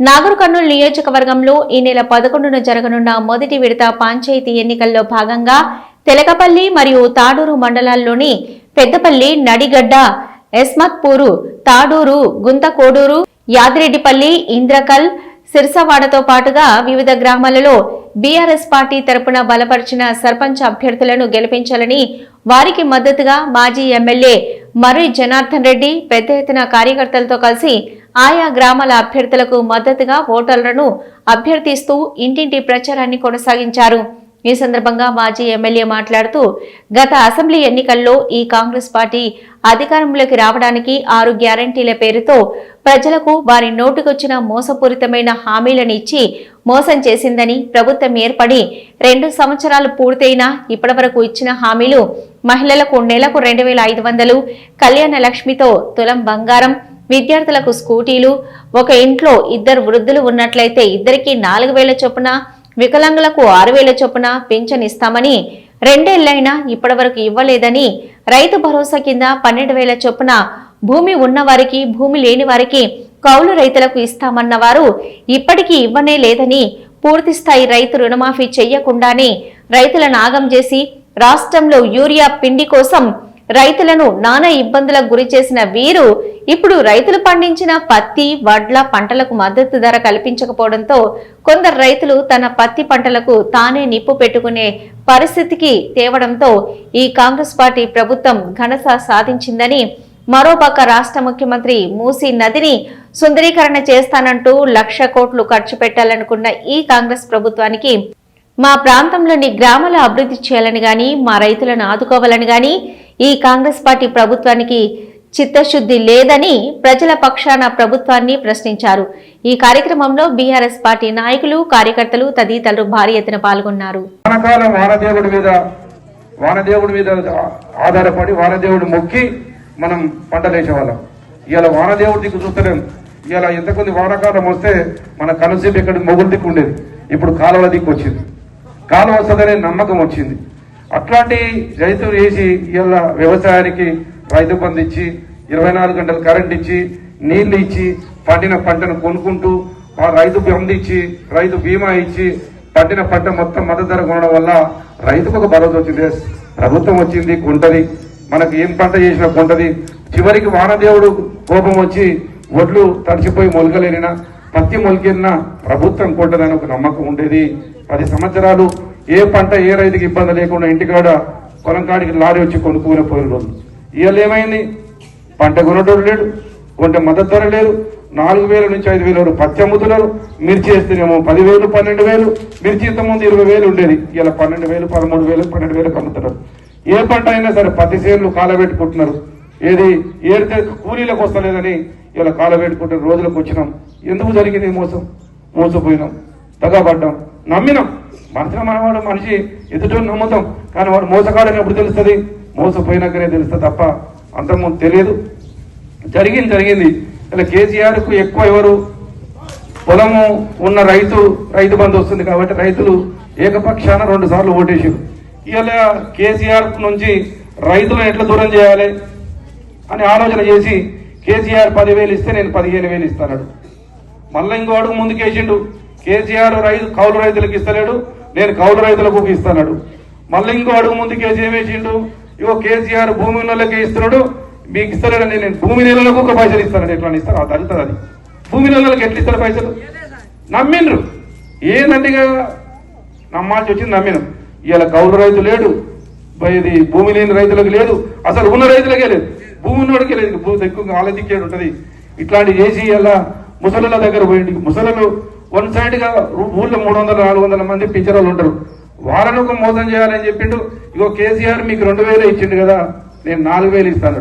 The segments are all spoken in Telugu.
నాగర్ కర్నూలు నియోజకవర్గంలో ఈ నెల పదకొండున జరగనున్న మొదటి విడత పంచాయతీ ఎన్నికల్లో భాగంగా తెలకపల్లి మరియు తాడూరు మండలాల్లోని పెద్దపల్లి నడిగడ్డ ఎస్మత్పూరు తాడూరు గుంతకోడూరు యాదిరెడ్డిపల్లి ఇంద్రకల్ సిరసవాడతో పాటుగా వివిధ గ్రామాలలో బీఆర్ఎస్ పార్టీ తరపున బలపరిచిన సర్పంచ్ అభ్యర్థులను గెలిపించాలని వారికి మద్దతుగా మాజీ ఎమ్మెల్యే మర్రి జనార్దన్ రెడ్డి పెద్ద ఎత్తున కార్యకర్తలతో కలిసి ఆయా గ్రామాల అభ్యర్థులకు మద్దతుగా ఓటర్లను అభ్యర్థిస్తూ ఇంటింటి ప్రచారాన్ని కొనసాగించారు. ఈ సందర్భంగా మాజీ ఎమ్మెల్యే మాట్లాడుతూ గత అసెంబ్లీ ఎన్నికల్లో ఈ కాంగ్రెస్ పార్టీ అధికారంలోకి రావడానికి ఆరు గ్యారంటీల పేరుతో ప్రజలకు వారి నోటుకొచ్చిన మోసపూరితమైన హామీలను ఇచ్చి మోసం చేసిందని ప్రభుత్వం ఏర్పడి రెండు సంవత్సరాలు పూర్తయినా ఇప్పటివరకు ఇచ్చిన హామీలు మహిళలకు నెలకు రెండు వేల ఐదు వందలు కళ్యాణ లక్ష్మితో తులం బంగారం విద్యార్థులకు స్కూటీలు ఒక ఇంట్లో ఇద్దరు వృద్ధులు ఉన్నట్లయితే ఇద్దరికి నాలుగు వేల చొప్పున వికలాంగులకు ఆరు వేల చొప్పున పింఛనిస్తామని రెండేళ్ళైనా ఇప్పటివరకు ఇవ్వలేదని రైతు భరోసా కింద పన్నెండు వేల చొప్పున భూమి ఉన్నవారికి భూమి లేని వారికి కౌలు రైతులకు ఇస్తామన్న వారు ఇప్పటికీ ఇవ్వనే లేదని పూర్తి స్థాయి రైతు రుణమాఫీ చెయ్యకుండానే రైతుల నాగం చేసి రాష్ట్రంలో యూరియా పిండి కోసం రైతులను నానా ఇబ్బందులకు గురి చేసిన వీరు ఇప్పుడు రైతులు పండించిన పత్తి వడ్ల పంటలకు మద్దతు ధర కల్పించకపోవడంతో కొందరు రైతులు తన పత్తి పంటలకు తానే నిప్పు పెట్టుకునే పరిస్థితికి తేవడంతో ఈ కాంగ్రెస్ పార్టీ ప్రభుత్వం ఘనత సాధించిందని మరోపక్క రాష్ట్ర ముఖ్యమంత్రి మూసీ నదిని సుందరీకరణ చేస్తానంటూ లక్ష కోట్లు ఖర్చు పెట్టాలనుకున్న ఈ కాంగ్రెస్ ప్రభుత్వానికి మా ప్రాంతంలోని గ్రామాల అభివృద్ధి చేయాలని గాని మా రైతులను ఆదుకోవాలని గాని ఈ కాంగ్రెస్ పార్టీ ప్రభుత్వానికి చిత్తశుద్ధి లేదని ప్రజల పక్షాన ప్రభుత్వాన్ని ప్రశ్నించారు. ఈ కార్యక్రమంలో బీఆర్ఎస్ పార్టీ నాయకులు కార్యకర్తలు తదితరులు భారీ ఎత్తున పాల్గొన్నారు. వానదేవుడి మీద వానదేవుడి మీద ఆధారపడి వానదేవుడు మొక్కి మనం పంటలేసేవాళ్ళం ఇవాళ వానదేవుడి దిక్కు చూస్తలేం. ఇవాళ ఎంతకొంది వానకాలం వస్తే మన కనుసీపు ఇక్కడ మొగుడు దిక్కు ఉండేది. ఇప్పుడు కాలువల దిక్కు వచ్చింది. కాలువ వస్తుందనే నమ్మకం వచ్చింది. అట్లాంటి రైతులు వేసి ఇవాళ వ్యవసాయానికి రైతు బంధు ఇచ్చి ఇరవై నాలుగు గంటలు కరెంట్ ఇచ్చి నీళ్ళు ఇచ్చి పండిన పంటను కొనుక్కుంటూ ఆ రైతు బంధు ఇచ్చి రైతు బీమా ఇచ్చి పండిన పంట మొత్తం మద్దతు ధర కొనడం వల్ల రైతుకు ఒక భరోసా వచ్చింది. ప్రభుత్వం వచ్చింది కొంటది. మనకి ఏం పంట చేసినా కొంటది. చివరికి వానదేవుడు కోపం వచ్చి ఒడ్లు తడిచిపోయి మొలకలేనినా పత్తి మొలికినా ప్రభుత్వం కొంటదని ఒక నమ్మకం ఉండేది. పది సంవత్సరాలు ఏ పంట ఏ రైతుకి ఇబ్బంది లేకుండా ఇంటికాడ పొలం కాడికి లారీ వచ్చి కొనుక్కునే పోయిన రోజు. ఇవాళ ఏమైంది? పంట కొనటోడు లేడు కొంటే మద్దతు ధర లేదు నాలుగు వేల నుంచి ఐదు వేల వరకు పత్తి అమ్ముతున్నారు మిర్చి వేస్తేనేమో పదివేలు పన్నెండు వేలు మిర్చి ఇంతకుముందు ఇరవై వేలు ఉండేది ఇలా పన్నెండు వేలు పదమూడు వేలు పన్నెండు వేలకు అమ్ముతున్నారు ఏ పంట అయినా సరే పత్తి సేర్లు కాలబెట్టుకుంటున్నారు. ఏది ఏడితే కూలీలకు వస్తలేదని ఇలా కాలబెట్టుకుంటున్న రోజులకు వచ్చినాం. ఎందుకు జరిగింది మోసం? మోసపోయినాం తగబడ్డాం నమ్మినాం. మనసులో మనవాడు మనిషి ఎదుటో నమ్ముతాం. కానీ వాడు మోసగాడని ఎప్పుడు తెలుస్తుంది? మోసపోయినాకనే తెలుస్తుంది తప్ప అంతకుముందు తెలియదు. జరిగింది జరిగింది. ఇలా కేసీఆర్కు ఎక్కువ ఎవరు? పొలము ఉన్న రైతు రైతు బంధు వస్తుంది కాబట్టి రైతులు ఏకపక్షాన రెండు సార్లు ఓటేసారు ఇలా కేసీఆర్ నుంచి రైతులను ఎట్లా దూరం చేయాలి అని ఆలోచన చేసి కేసీఆర్ పదివేలు ఇస్తే నేను పదిహేను వేలు ఇస్తాడు మళ్ళీ ఇంకో అడుగు ముందుకేసిండు. కేసీఆర్ రైతు కౌలు రైతులకు ఇస్తలేడు. నేను కౌలు రైతులకు ఇస్తాడు మళ్ళీ ఇంకో అడుగు ముందుకేసి ఏమేసిండు ఇగో కేసీఆర్ భూమి నెలలకే ఇస్తున్నాడు. మీకు ఇస్తాడండి నేను భూమి నెలలకు ఒక పైసలు ఇస్తానండి ఎట్లా ఇస్తారు? ఇస్తాను అది తగ్గుతుంది అది. భూమి నెలలకు ఎట్లా ఇస్తారు పైసలు? నమ్మిండ్రు. ఏంటంటే ఇక నమ్మాల్సి వచ్చింది నమ్మిన. ఇవాళ కౌలు రైతు లేడు. ఇది భూమి లేని రైతులకు లేదు. అసలు ఉన్న రైతులకే లేదు. భూమి ఉన్నోడికే లేదు. భూమి ఎక్కువ వాళ్ళ ఉంటుంది. ఉంటది ఇట్లాంటి చేసి ఇలా ముసలుల దగ్గర పోయింది ముసలు వన్ సైడ్గా ఊళ్ళో మూడు వందల నాలుగు వందల మంది వాళ్ళు ఉంటారు. వాళ్ళను ఒక మోసం చేయాలని చెప్పిండు. ఇగో కేసీఆర్ మీకు రెండు వేలు ఇచ్చిండు కదా నేను నాలుగు వేలు ఇస్తాను.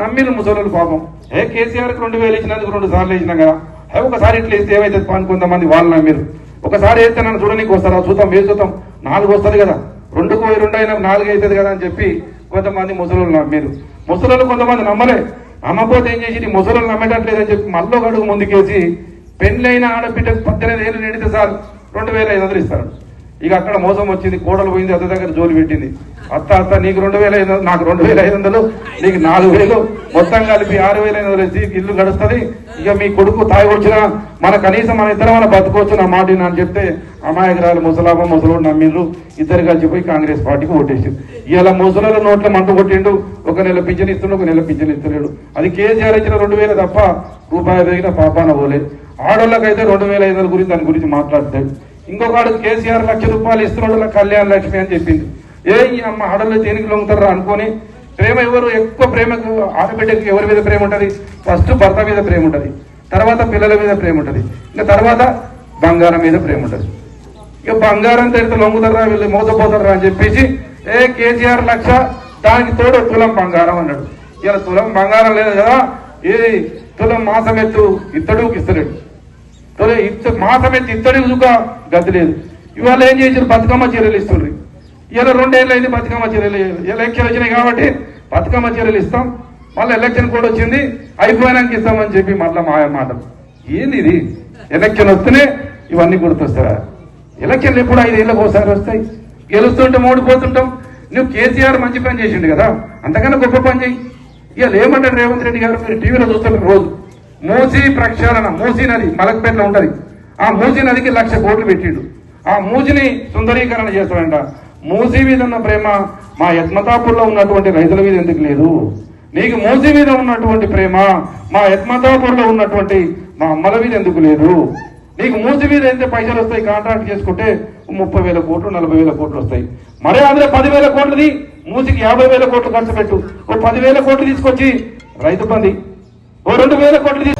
నమ్మిరు ముసలు పాపం. ఏ కేసీఆర్కి రెండు వేలు ఇచ్చినందుకు రెండు సార్లు ఇచ్చినా కదా. అవి ఒకసారి ఇట్లా ఇస్తే ఏమైతే పని? కొంతమంది వాళ్ళు నమ్మిరు. ఒకసారి వేస్తే నన్ను చూడనీకి వస్తారా? చూద్దాం ఏ చూద్దాం. నాలుగు వస్తుంది కదా. రెండుకు పోయి రెండు అయినా నాలుగు అవుతుంది కదా అని చెప్పి కొంతమంది ముసలు నమ్మిరు. ముసలు కొంతమంది నమ్మలే. నమ్మకపోతే ఏం చేసి ముసలు నమ్మేటట్లేదని చెప్పి మళ్ళీ అడుగు ముందుకేసి పెళ్ళైన ఆడబిడ్డకు పద్దెనిమిది ఏళ్ళు నిండితే సార్ రెండు వేల ఐదు వందలు ఇస్తారు ఇక అక్కడ మోసం వచ్చింది కోడలు పోయింది అత్త దగ్గర జోలి పెట్టింది. అత్త అత్త నీకు రెండు వేల ఐదు వందలు నాకు రెండు వేల ఐదు వందలు నీకు నాలుగు వేలు. మొత్తం కలిపి ఆరు వేల ఐదు వందలు వేసి ఇల్లు గడుస్తుంది. ఇక మీ కొడుకు తాగి వచ్చిన మన కనీసం మన ఇద్దరం మన బతుకోవచ్చు నా మాట అని చెప్తే అమాయకురాలు ముసలాభ ముసలోడు నమ్మిండ్రు. ఇద్దరు కలిసిపోయి కాంగ్రెస్ పార్టీకి ఓటేసిండు ఇలా ముసలలో నోట్ల మంట కొట్టిండు. ఒక నెల పింఛన్ ఇస్తుండు ఒక నెల పింఛన్ ఇస్తలేడు. అది కేసీఆర్ ఇచ్చిన రెండు వేలు తప్ప రూపాయి పెరిగిన పాపాన పోలేదు. ఆడోళ్ళకైతే రెండు వేల ఐదు వందల గురించి దాని గురించి మాట్లాడతాడు. ఆడ కేసీఆర్ లక్ష రూపాయలు ఇస్తున్నాడు కళ్యాణ లక్ష్మి అని చెప్పింది. ఏ ఈ అమ్మ ఆడోళ్ళు దేనికి లొంగుతారా అనుకొని ప్రేమ ఎవరు ఎక్కువ ప్రేమకు ఆడబిడ్డకి ఎవరి మీద ప్రేమ ఉంటుంది? ఫస్ట్ భర్త మీద ప్రేమ ఉంటుంది. తర్వాత పిల్లల మీద ప్రేమ ఉంటుంది. ఇంకా తర్వాత బంగారం మీద ప్రేమ ఉంటుంది. ఇక బంగారం తెరితే లొంగుతారా వీళ్ళు మోసపోతారా అని చెప్పేసి ఏ కేసీఆర్ లక్ష దానికి తోడు తులం బంగారం అన్నాడు. ఇలా తులం బంగారం లేదు కదా ఏ తులం మాసం ఎత్తు ఇత్తడుకి ఇస్తలేడు. తొలి ఇత్త మాసం ఎత్తి ఇత్తడి ఉదుక గతి ఇవాళ ఏం చేసారు బతుకమ్మ చీరలు ఇస్తుండ్రు. ఇలా రెండేళ్ళు అయింది బతుకమ్మ చీరలు. ఎలక్షన్ వచ్చినాయి కాబట్టి బతుకమ్మ చీరలు ఇస్తాం. మళ్ళీ ఎలక్షన్ కూడా వచ్చింది. అయిపోయినాక ఇస్తామని చెప్పి మళ్ళీ మాయ మాట. ఏంది ఇది? ఎలక్షన్ వస్తేనే ఇవన్నీ గుర్తొస్తారా ఎలక్షన్లు ఎప్పుడు ఐదేళ్ళకి ఒకసారి వస్తాయి. గెలుస్తుంటే ఓడిపోతుంటాం నువ్వు కేసీఆర్ మంచి పని చేసిండు కదా. అంతకన్నా గొప్ప పని చేయి. ఇవాళ ఏమంటారు రేవంత్ రెడ్డి గారు? మీరు టీవీలో చూస్తారు రోజు. మూసీ ప్రక్షాళన మూసీ నది మలక్పేటలో ఉంటుంది. ఆ మూసీ నదికి లక్ష కోట్లు పెట్టిండు. ఆ మూసిని సుందరీకరణ చేస్తాడంట. మూసీ మీద ఉన్న ప్రేమ మా యత్మతాపూర్లో ఉన్నటువంటి రైతుల మీద ఎందుకు లేదు? నీకు మూసీ మీద ఉన్నటువంటి ప్రేమ మా యత్మతాపూర్లో ఉన్నటువంటి మా అమ్మల మీద ఎందుకు లేదు? నీకు మూసి మీద ఎంత పైసలు వస్తాయి కాంట్రాక్ట్ చేసుకుంటే ముప్పై వేల కోట్లు నలభై వేల కోట్లు వస్తాయి. మరే అందులో పదివేల కోట్లది మూసికి యాభై వేల కోట్లు ఖర్చు పెట్టు. ఓ పదివేల కోట్లు తీసుకొచ్చి రైతు బంది ఓ రెండు వేల కోట్లు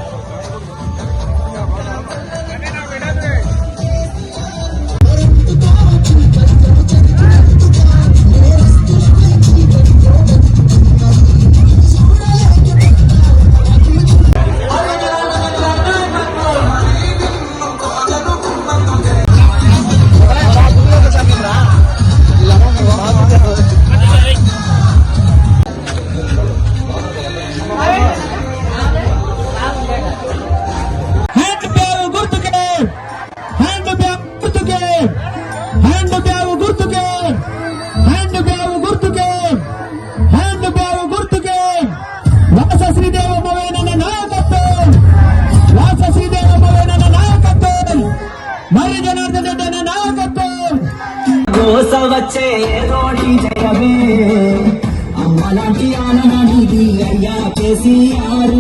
అమ్మలాంటి ఆనమణిది అయ్యా కేసీఆర్.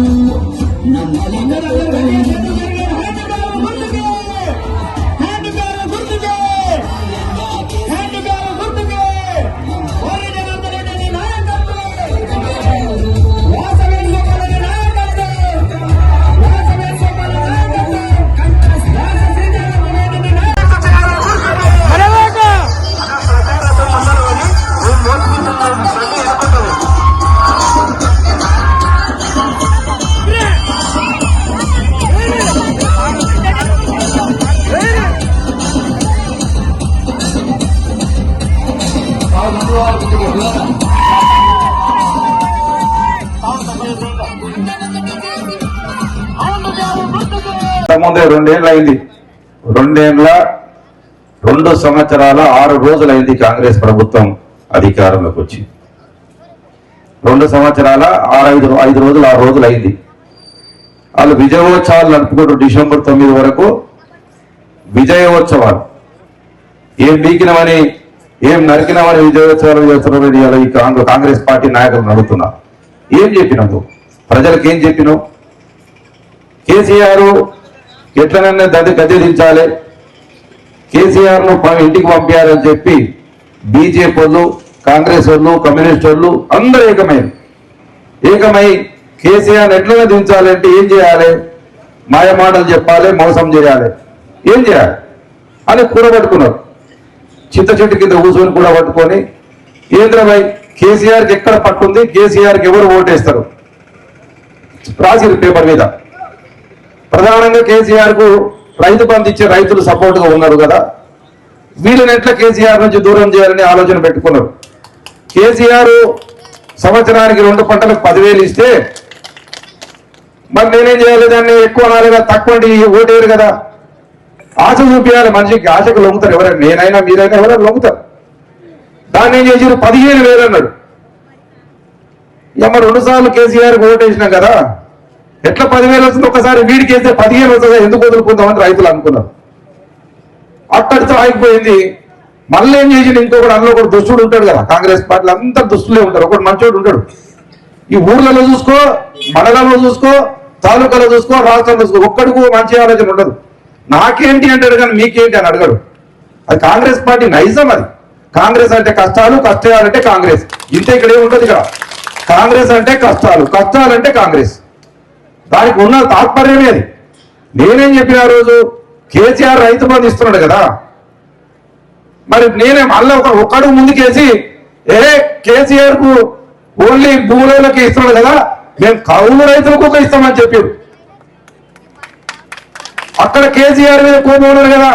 ముందే రెండేళ్ళు అయింది రెండేళ్ళ రెండు సంవత్సరాల ఆరు రోజులైంది కాంగ్రెస్ ప్రభుత్వం అధికారంలోకి వచ్చి రెండు సంవత్సరాల ఆరు ఐదు ఐదు రోజులు ఆరు రోజులు అయింది వాళ్ళు విజయోత్సవాలు నడుపుకుంటూ డిసెంబర్ తొమ్మిది వరకు విజయోత్సవాలు. ఏం బీకినమని ఏం నరికినమని విజయోత్సవాలు చేస్తున్నారు ఇవాళ ఈ కాంగ్రెస్ కాంగ్రెస్ పార్టీ నాయకులు నడుతున్నారు ఏం చెప్పినావు ప్రజలకు ఏం చెప్పినావు? కేసీఆర్ ఎట్లనన్నా దది గదిరించాలి కేసీఆర్ను ప- ఇంటికి పంపించాలని చెప్పి బీజేపీ వాళ్ళు కాంగ్రెస్ వాళ్ళు కమ్యూనిస్ట్ వాళ్ళు అందరూ ఏకమై ఏకమై కేసీఆర్ ఎట్లనే దించాలంటే ఏం చేయాలి? మాయమాటలు చెప్పాలి మోసం చేయాలి. ఏం చేయాలి? అని కూడబట్టుకున్నారు. చింత చెట్టు కింద కూర్చొని కూడా పట్టుకొని కేంద్రమై కేసీఆర్కి ఎక్కడ పట్టుంది? కేసీఆర్కి ఎవరు ఓటేస్తారు? రాసిరు పేపర్ మీద. ప్రధానంగా కేసీఆర్కు రైతు బంధు ఇచ్చే రైతులు సపోర్ట్గా ఉన్నారు కదా. వీళ్ళని ఎట్లా కేసీఆర్ నుంచి దూరం చేయాలని ఆలోచన పెట్టుకున్నారు? కేసీఆర్ సంవత్సరానికి రెండు పంటలకు పదివేలు ఇస్తే మరి నేనేం చేయాలి? దాన్ని ఎక్కువ అనాలి కదా తక్కువ ఓటేరు కదా. ఆశ చూపించాలి మనిషికి ఆశకు లొంగుతారు. ఎవరైనా నేనైనా మీరైనా ఎవరైనా లొంగుతారు. దాన్ని ఏం చేసారు పదిహేను వేలు అన్నాడు ఇక మరి రెండు సార్లు కేసీఆర్ ఓటేసినాం కదా. ఎట్లా పదివేలు వస్తుంది ఒకసారి వీడికి వేస్తే పదిహేను వస్తుందా ఎందుకు వదులుకుందామని రైతులు అనుకున్నారు. అక్కడితో ఆగిపోయింది. మళ్ళీ ఏం చేసి ఇంకొకటి అందులో ఒకటి దుష్టుడు ఉంటాడు కదా. కాంగ్రెస్ పార్టీలో అంతా దుస్తులే ఉంటారు. ఒకటి మంచోడు ఉంటాడు. ఈ ఊర్లలో చూసుకో మండలంలో చూసుకో తాలూకాలో చూసుకో రాష్ట్రంలో చూసుకో ఒక్కడికి మంచి ఆలోచన ఉండదు. నాకేంటి అంటాడు కానీ మీకేంటి అని అడగడు. అది కాంగ్రెస్ పార్టీ నైజం అది. కాంగ్రెస్ అంటే కష్టాలు కష్టాలంటే కాంగ్రెస్. ఇంత ఇక్కడ ఏముంటుంది ఇక్కడ? కాంగ్రెస్ అంటే కష్టాలు కష్టాలు అంటే కాంగ్రెస్. దానికి ఉన్న తాత్పర్యమే అది. నేనేం చెప్పిన ఆ రోజు? కేసీఆర్ రైతు బంధు ఇస్తున్నాడు కదా. మరి నేనే మళ్ళీ ఒక ఒక్కడు ముందుకేసి ఏ కేసీఆర్కు ఓన్లీ భూములకి ఇస్తున్నాడు కదా మేము కౌలు రైతులకు ఒక ఇస్తామని చెప్పారు. అక్కడ కేసీఆర్ మీద కోపం కదా.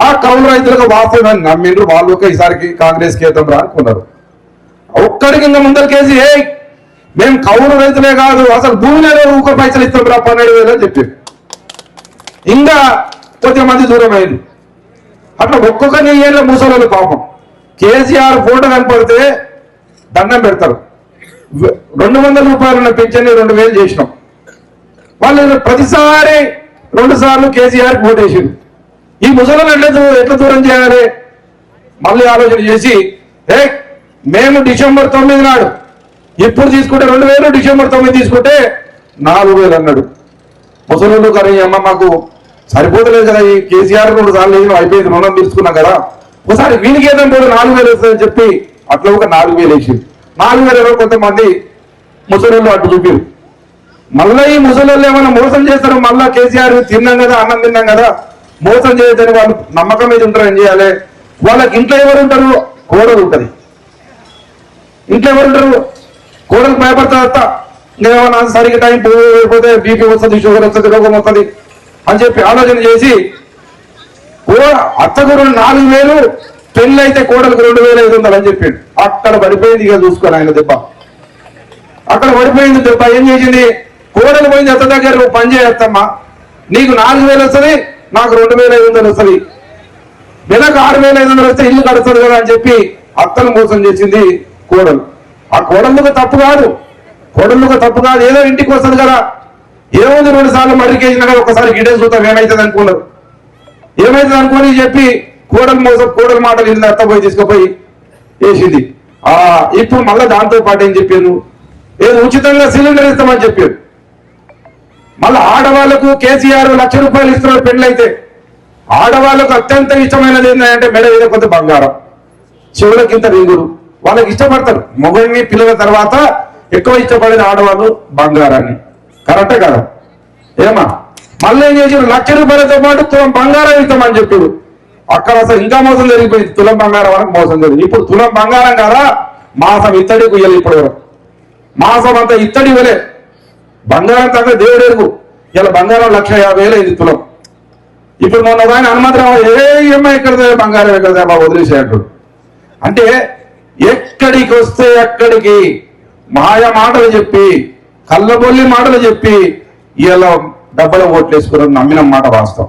ఆ కౌలు రైతులకు వాస్తవం నమ్మిండ్రు? వాళ్ళు ఒక ఈసారికి కాంగ్రెస్ కేతం రా అనుకున్నారు కింద ముందర ముందరికేసి ఏ మేము కౌలు రైతులే కాదు అసలు భూమిలో ఊక పైసలు ఇస్తాం రా పన్నెండు వేలు అని చెప్పారు ఇంకా కొద్ది మంది దూరం అయింది. అట్లా ఒక్కొక్క నెయ్యేళ్ళ ముసలోళ్ళు పాపం. కేసీఆర్ ఫోటో కనపడితే దండం పెడతారు. రెండు వందల రూపాయలు ఉన్న పెన్షన్ రెండు వేలు చేసినాం. వాళ్ళు ప్రతిసారి రెండు సార్లు కేసీఆర్ ఓటేసింది ఈ ముసలను ఎట్లా ఎట్లా దూరం చేయాలి? మళ్ళీ ఆలోచన చేసి ఏ మేము డిసెంబర్ తొమ్మిది నాడు ఎప్పుడు తీసుకుంటే రెండు వేలు డిసెంబర్ తొమ్మిది తీసుకుంటే నాలుగు వేలు అన్నాడు. ముసలిళ్ళు కానీ అమ్మ మాకు సరిపోతలేదు కదా ఈ కేసీఆర్ రెండు సార్లు వేసిన అయిపోయింది రుణం తీసుకున్నాం కదా. ఒకసారి వీనికి ఏదో పోతే నాలుగు వేలు వస్తుందని చెప్పి అట్లా ఒక నాలుగు వేలు వేసి నాలుగు వేల ఇరవై కొంతమంది ముసలిళ్ళు అడ్డు చూపారు. మళ్ళీ ఈ ముసలిళ్ళు ఏమైనా మోసం చేస్తారు మళ్ళా కేసీఆర్ తిన్నాం కదా అన్నం తిన్నాం కదా మోసం చేయొద్దని వాళ్ళు నమ్మకం మీద ఉంటారు ఏం చేయాలి? వాళ్ళకి ఇంట్లో ఎవరు ఉంటారు? కోడలు ఉంటది. ఇంట్లో ఎవరు ఉంటారు? భయపడతా ఇంకేమన్నా సరిగ్గా టైం పోతే బీపీ వస్తుంది షుగర్ వస్తుంది రోగం వస్తుంది అని చెప్పి ఆలోచన చేసి ఓ అత్తకు రెండు నాలుగు వేలు పెళ్ళి అయితే కోడలకు రెండు వేలు ఐదు వందలు అని చెప్పాడు. అక్కడ పడిపోయింది ఇక చూసుకోని ఆయన దెబ్బ. అక్కడ పడిపోయింది దెబ్బ. ఏం చేసింది? కోడలు పోయింది అత్త దగ్గర నువ్వు పని చేయొత్తమ్మా నీకు నాలుగు వేలు వస్తుంది నాకు రెండు వేల ఐదు వందలు వస్తుంది. నెలకు ఆరు వేల ఐదు వందలు వస్తే ఇల్లు కడుతుంది కదా అని చెప్పి అత్తను మోసం చేసింది కోడలు. ఆ కోడళ్ళకు తప్పు కాదు. కోడళ్ళకు తప్పు కాదు. ఏదో ఇంటికి వస్తుంది కదా. ఏముంది రెండు సార్లు మడికేసిన కదా ఒకసారి గిడే చూద్దాం ఏమైతుంది అనుకున్నారు. ఏమైతుంది అనుకోని చెప్పి కోడలు మోసం కోడలు మాటలు ఇంత అత్తపోయి తీసుకుపోయి వేసింది. ఆ ఇప్పుడు మళ్ళా దాంతో పాటు ఏం చెప్పాను ఏదో ఉచితంగా సిలిండర్ ఇస్తామని చెప్పారు. మళ్ళీ ఆడవాళ్ళకు కేసీఆర్ లక్ష రూపాయలు ఇస్తున్నారు పెళ్ళైతే. ఆడవాళ్ళకు అత్యంత ఇష్టమైనది ఏంటంటే మెడ మీద కొంత బంగారం. చెవులకింత రింగులు. వాళ్ళకి ఇష్టపడతారు. మొగడిని పిల్లల తర్వాత ఎక్కువ ఇష్టపడిన ఆడవాళ్ళు బంగారాన్ని. కరెక్టే కదా? ఏమా? మళ్ళీ ఏం చేసారు లక్ష రూపాయలతో పాటు తులం బంగారం ఇస్తామని చెప్పారు అక్కడ అసలు ఇంకా మోసం జరిగిపోయింది. తులం బంగారం వరకు మోసం జరిగింది. ఇప్పుడు తులం బంగారం కదా మాసం ఇత్తడి కుయ్యాలి ఇప్పుడు మాసం అంతా ఇత్తడి ఇవ్వలే. బంగారం తగ్గ దేవుడు ఎరుగు. ఇలా బంగారం లక్ష యాభై వేలు అయింది తులం. ఇప్పుడు మొన్న ఒక ఆయన హనుమంతరావు ఏ ఈఎంఐ ఎక్కడ బంగారం ఎక్కడ బాబు వదిలేసే అంటే ఎక్కడికి వస్తే అక్కడికి? మాయ మాటలు చెప్పి కళ్ళబొల్లి మాటలు చెప్పి ఇలా డబ్బులు ఓట్లు నమ్మిన మాట వాస్తవం.